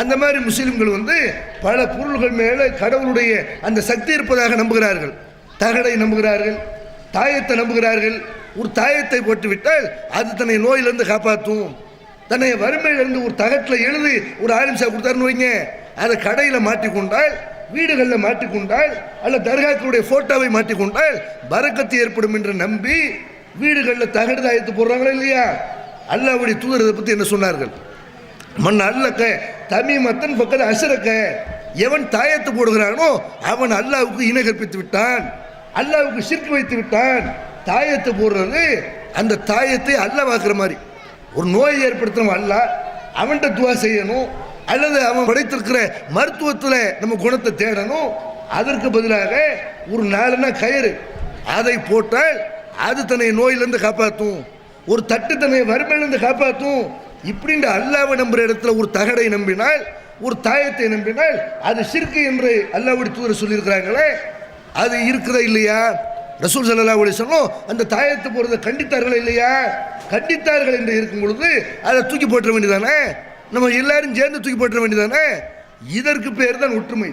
அந்த மாதிரி முஸ்லீம்கள் வந்து பல பொருள்கள் மேலே கடவுளுடைய அந்த சக்தி இருப்பதாக நம்புகிறார்கள். தகடை நம்புகிறார்கள் தாயத்தை நம்புகிறார்கள். ஒரு தாயத்தை போட்டுவிட்டால் அது தன்னை நோயிலிருந்து காப்பாற்றும். தன்னை வறுமையிலிருந்து ஒரு தகட்டில் எழுதி ஒரு ஆலிம்சா கொடுத்தாருன்னு வைங்க. அதை கடையில் மாட்டிக்கொண்டால் வீடுகளில் மாட்டிக்கொண்டால் அல்ல தர்காக்களுடைய ஃபோட்டோவை மாட்டிக்கொண்டால் பறக்கத்து ஏற்படும் என்று நம்பி வீடுகளில் தகடு தாயத்து போடுறாங்களா இல்லையா? அல்லாவுடைய தூதர் இதை பற்றி என்ன சொன்னார்கள்? மண் அல்லக்க தமிமத்தன் பக்கத்து அசரக்க எவன் தாயத்து போடுகிறானோ அவன் அல்லாவுக்கு இணை கற்பித்து விட்டான். அல்லாவுக்கு சிற்கு வைத்து விட்டான். தாயத்து போடுறது அந்த தாயத்தை அல்லவாக்குற மாதிரி. ஒரு நோயை ஏற்படுத்தணும் அல்ல அவன்கிட்ட துவா செய்யணும். அல்லது அவன் படைத்திருக்கிற மருத்துவத்தில் நம்ம குணத்தை தேடணும். அதற்கு பதிலாக ஒரு நாலுனா கயிறு. அதை போட்டால் அது தன்னை நோயிலிருந்து காப்பாற்றும் ஒரு தட்டு தன்னை வறுமையிலிருந்து காப்பாற்றும் இப்படின்ற அல்லாவை நம்புற இடத்துல ஒரு தகடை நம்பினால் ஒரு தாயத்தை நம்பினால் அது சிறுக்கு என்று அல்லாவுடி தூர சொல்லியிருக்கிறாங்களே அது இருக்குதா இல்லையா? ரசூல் சல்லா அலி அந்த தாயத்தை போகிறத கண்டித்தார்கள் இல்லையா? கண்டித்தார்கள் என்று இருக்கும் பொழுது அதை தூக்கி போட்டுற வேண்டியதானே? நம்ம எல்லாரும் சேர்ந்து தூக்கி போட்டுற வேண்டியதானே? இதற்கு பேர் தான் ஒற்றுமை.